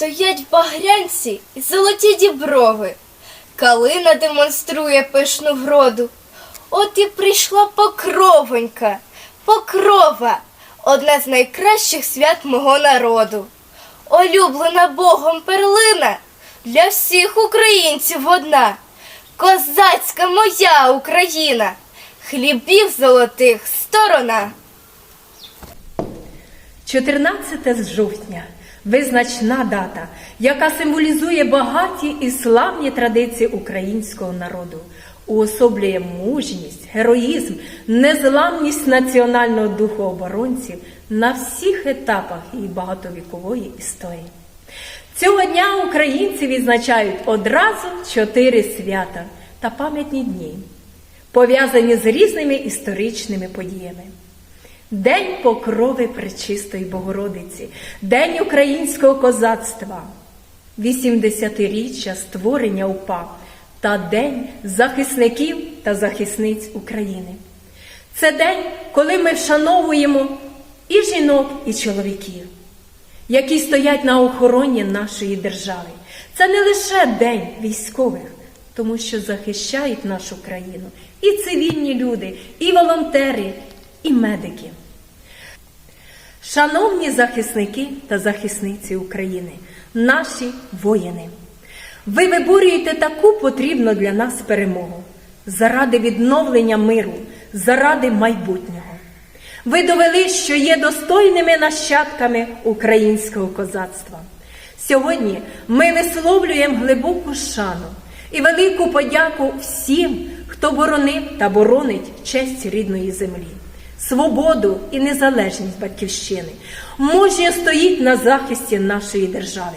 Стоять в багрянці й золоті діброви. Калина демонструє пишну гроду. От і прийшла покровонька, покрова, одне з найкращих свят мого народу. Улюблена Богом перлина для всіх українців одна. Козацька моя Україна, хлібів золотих сторона. 14 жовтня визначна дата, яка символізує багаті і славні традиції українського народу, уособлює мужність, героїзм, незламність національного духу оборонців на всіх етапах її багатовікової історії. Цього дня українці відзначають одразу чотири свята та пам'ятні дні, пов'язані з різними історичними подіями. День покрови Пречистої Богородиці, День українського козацтва, 80-річчя створення УПА та День захисників та захисниць України. Це день, коли ми вшановуємо і жінок, і чоловіків, які стоять на охороні нашої держави. Це не лише день військових, тому що захищають нашу країну і цивільні люди, і волонтери, і медики. Шановні захисники та захисниці України, наші воїни, ви виборюєте таку потрібну для нас перемогу заради відновлення миру, заради майбутнього. Ви довели, що є достойними нащадками українського козацтва. Сьогодні ми висловлюємо глибоку шану і велику подяку всім, хто боронив та боронить честь рідної землі свободу і незалежність батьківщини, мужньо стоїть на захисті нашої держави.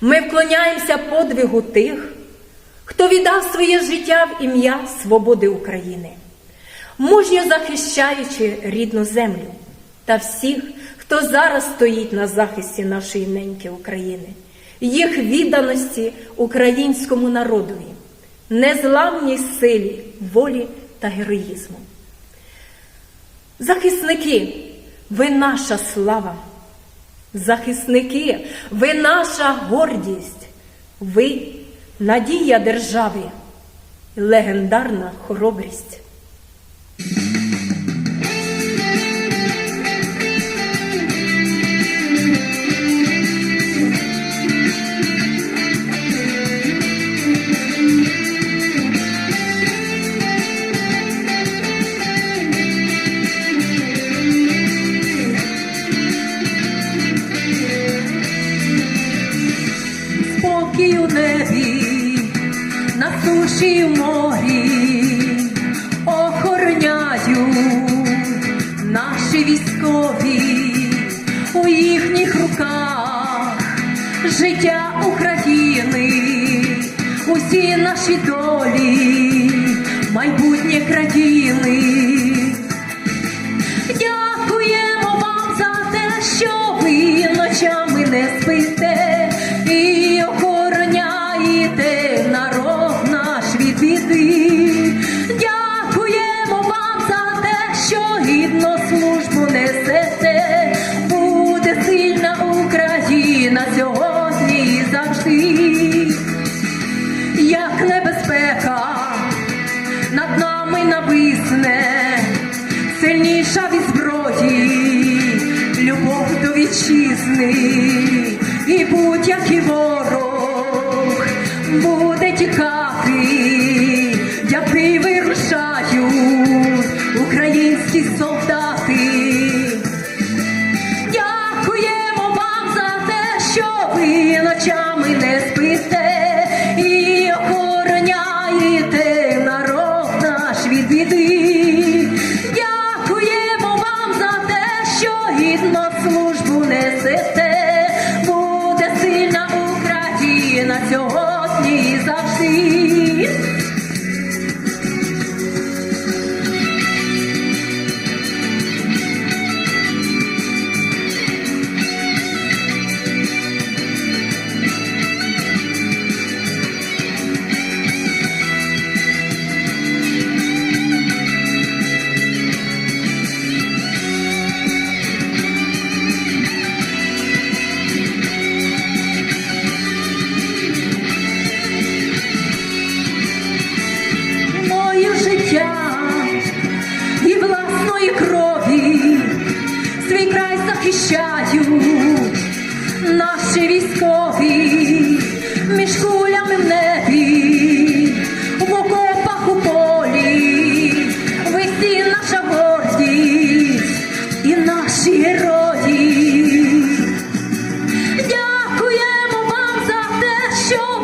Ми вклоняємося подвигу тих, хто віддав своє життя в ім'я свободи України, мужньо захищаючи рідну землю та всіх, хто зараз стоїть на захисті нашої неньки України, їх відданості українському народові, незламній силі, волі та героїзму. Захисники, ви наша слава. Захисники, ви наша гордість, ви надія держави, легендарна хоробрість.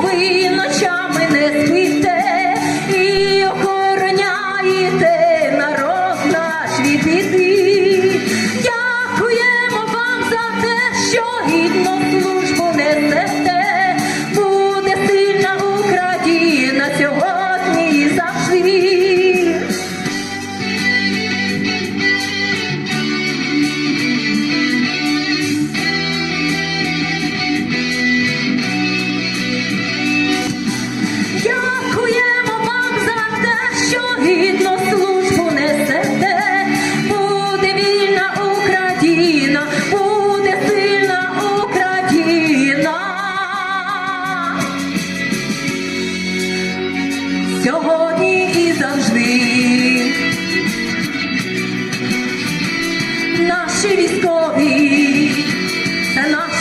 Ви ночами не спите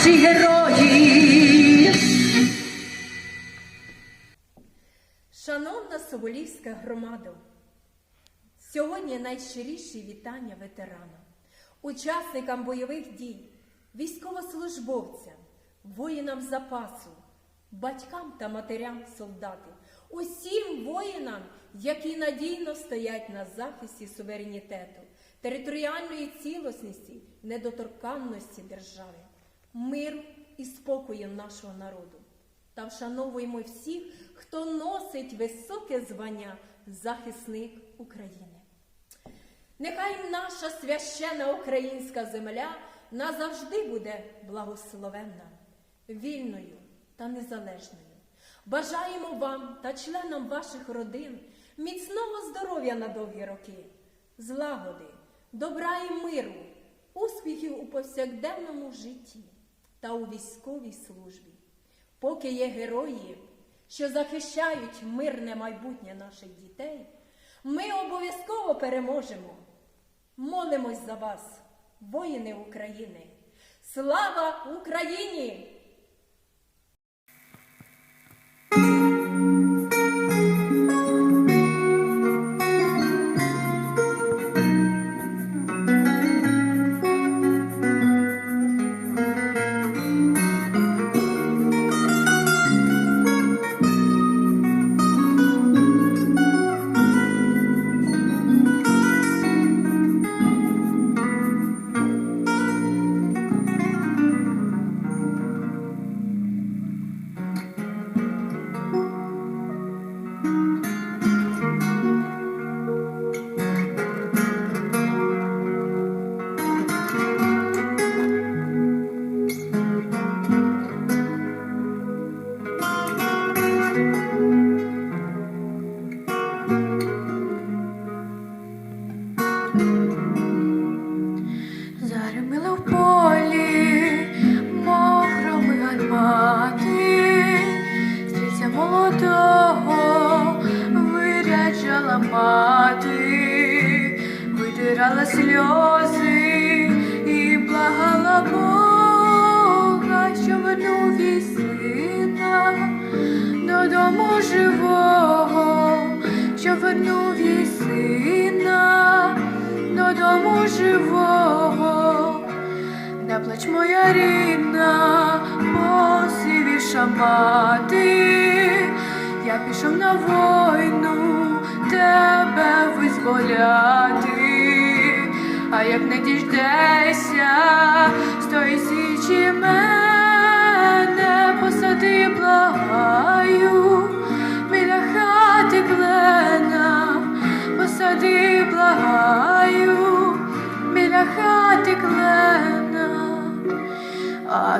наші герої. Шановна Соболівська громада, сьогодні найщиріші вітання ветеранам, учасникам бойових дій, військовослужбовцям, воїнам запасу, батькам та матерям солдатів, усім воїнам, які надійно стоять на захисті суверенітету, територіальної цілісності, недоторканності держави, миру і спокою нашого народу та вшановуємо всіх, хто носить високе звання захисник України. Нехай наша священа українська земля назавжди буде благословенна, вільною та незалежною. Бажаємо вам та членам ваших родин міцного здоров'я на довгі роки, злагоди, добра і миру, успіхів у повсякденному житті та у військовій службі. Поки є герої, що захищають мирне майбутнє наших дітей, ми обов'язково переможемо. Молимось за вас, воїни України. Слава Україні! Моя рідна, посивіша мати, я пішов на війну тебе визволяти, а як не діждешся, стой січі мене, посади, благаю, біля хати клена, посади, благаю, біля хати клена, а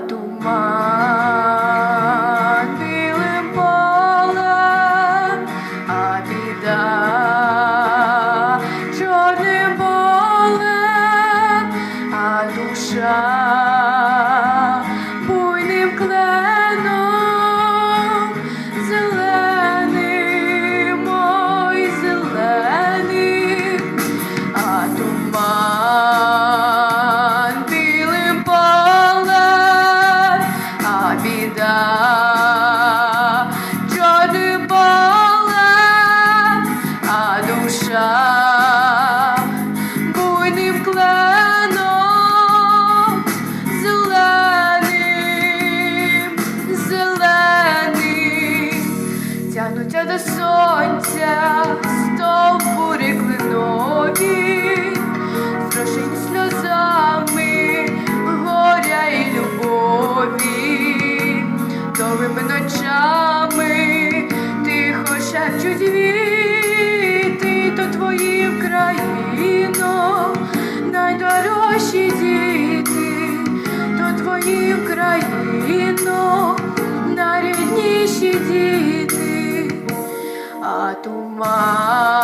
а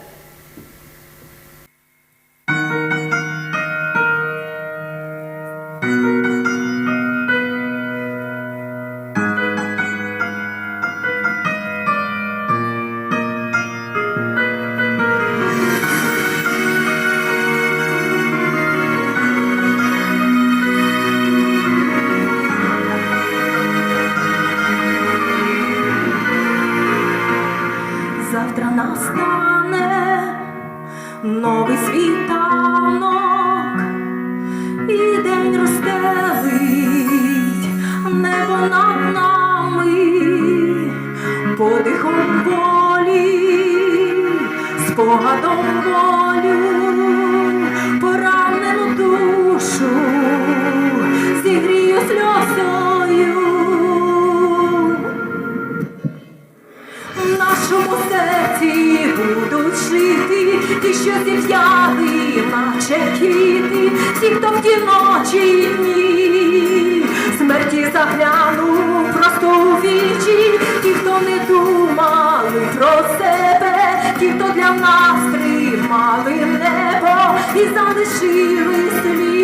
Хто для нас тримали небо і залишили слід.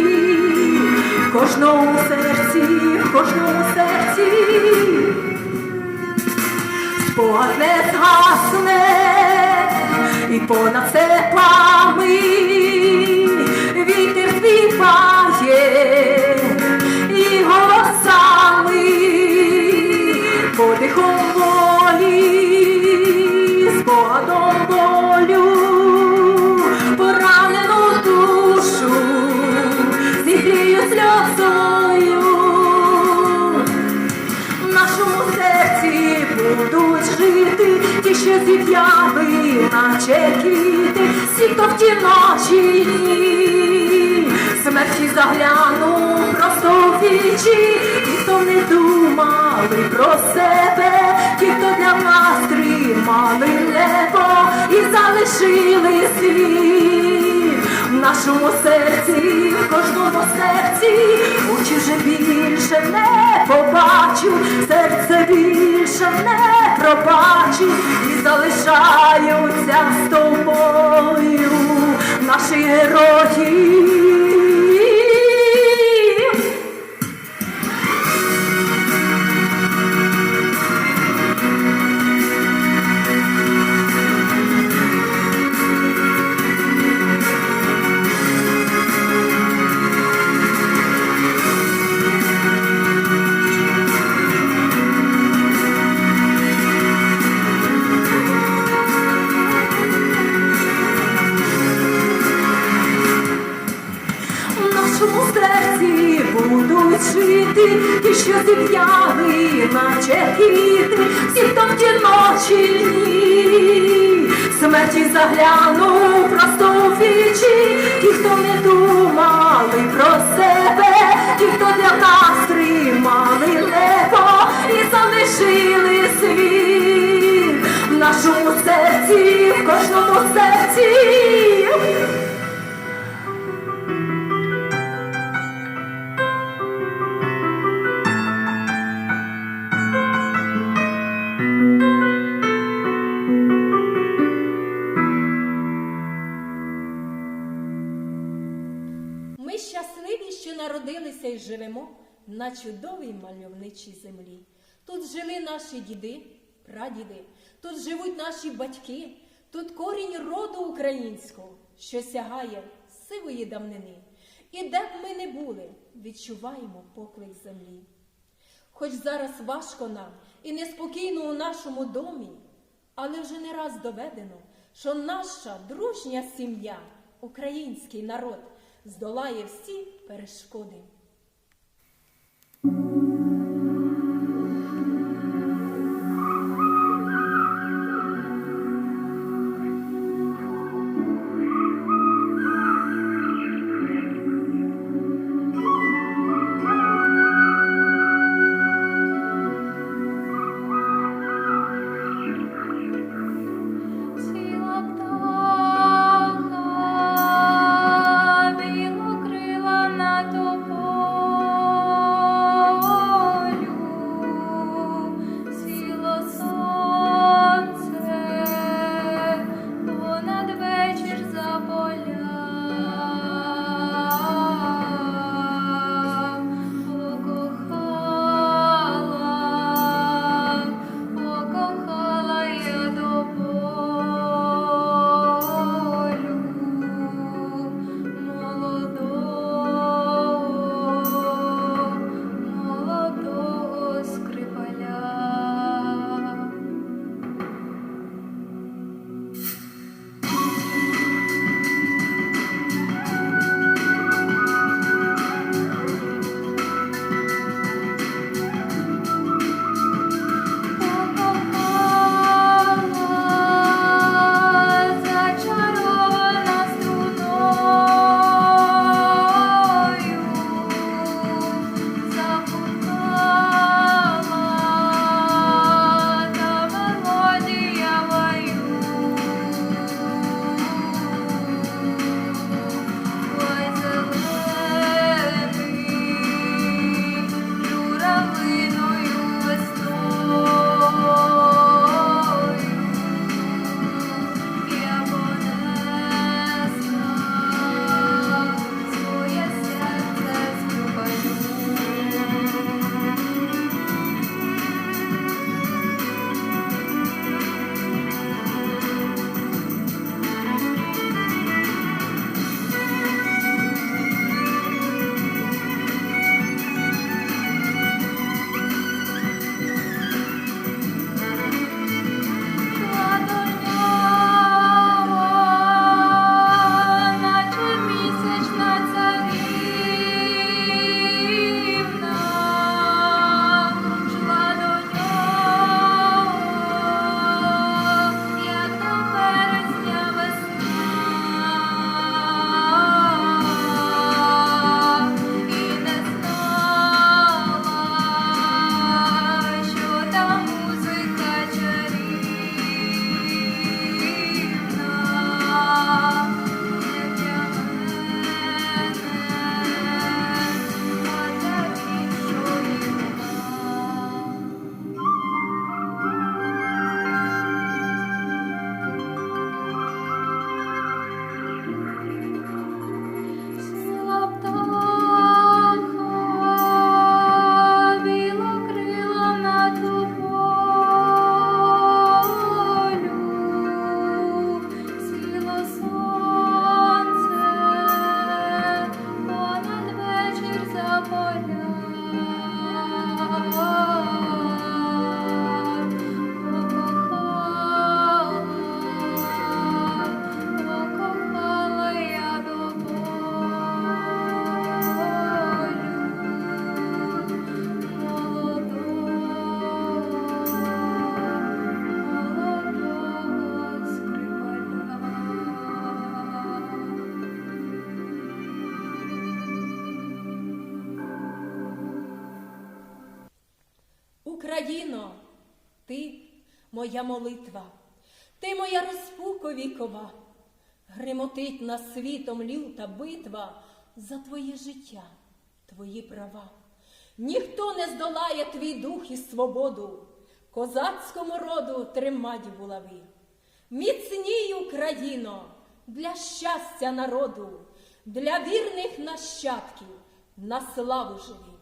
В кожному серці, в кожному серці. Спогад не згасне, і понад все пламень вітер співає, і голосами, подихом волі, спогадом ті, зів'яли, наче квіти, всі, хто в ті ночі смерті загляну просто в вічі, ті, хто не думали про себе, ті, хто для нас тримали небо і залишили світ нашому серці, в кожному серці, очі вже більше не побачу, серце більше не пробачу і залишаються з тобою наші герої. Жити ті, що зів'яли, наче квіти, всі, хто в ночі й дні, смерті заглянув просто у вічі, ті, хто не думали про себе, ті, хто для нас тримали небо і залишили світ в нашому серці, в кожному серці. Живемо на чудовій мальовничій землі. Тут жили наші діди, прадіди, тут живуть наші батьки, тут корінь роду українського, що сягає сивої давнини. І де б ми не були, відчуваємо поклик землі. Хоч зараз важко нам і неспокійно у нашому домі, але вже не раз доведено, що наша дружня сім'я, український народ, здолає всі перешкоди. Україно, моя молитва, ти моя розпука вікова, гримотить над світом люта битва за твоє життя, твої права. Ніхто не здолає твій дух і свободу, козацькому роду тримать булави. Міцній Україно, для щастя народу, для вірних нащадків на славу живі.